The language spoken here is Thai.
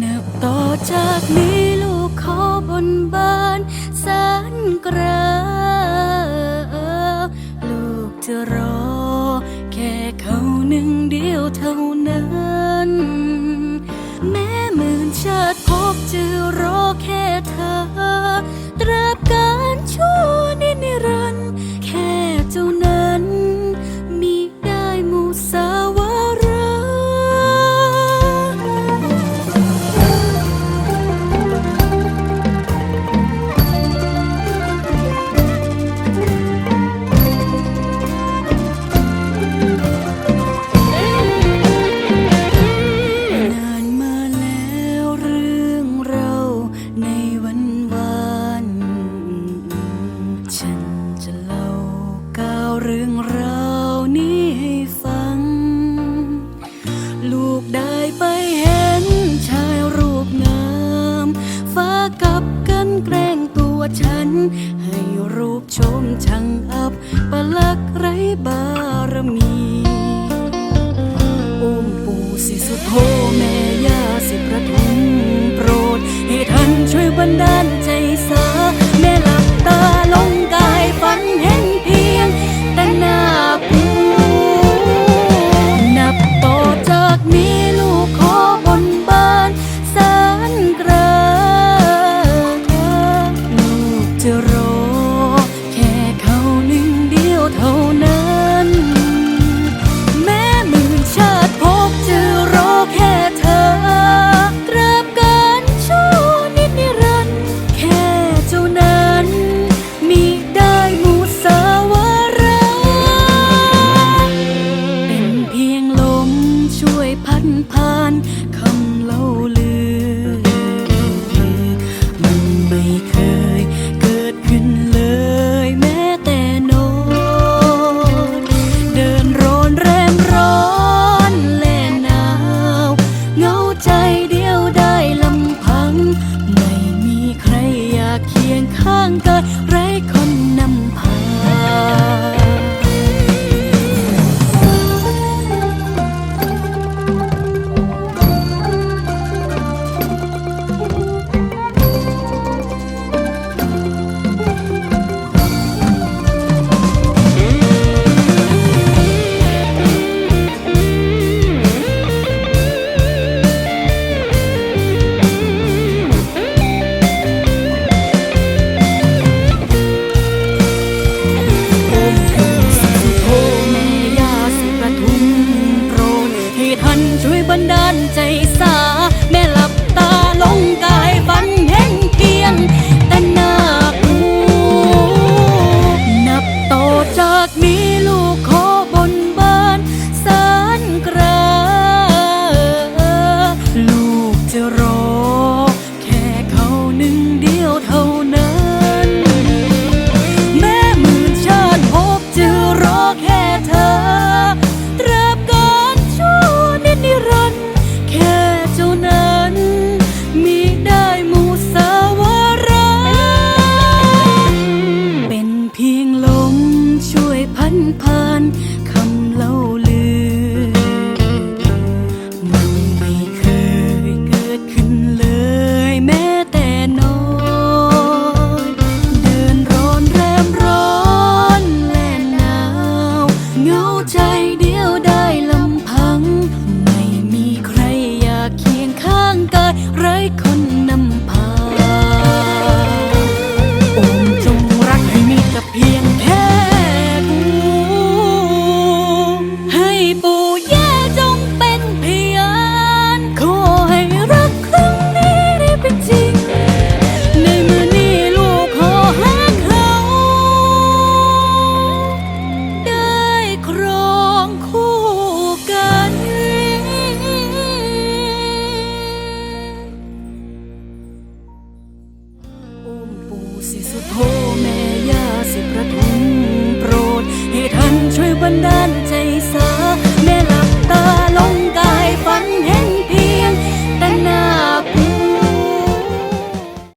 นับต่อจากนี้ลูกขอบนบานสันกราวลูกจะรอ แค่เขาหนึ่งเดียวเท่านั้น เรื่องราวนี้ให้ฟัง ลูกได้ไปเห็นชายรูปงามฝากับกันแกล้งตัวฉัน ให้รูปชมช่างอับประลักไร้บา บันดาลใจสา แม่หลับตาลงกายฝันเห็นเพียง แต่นาครูนับต่อจากนี้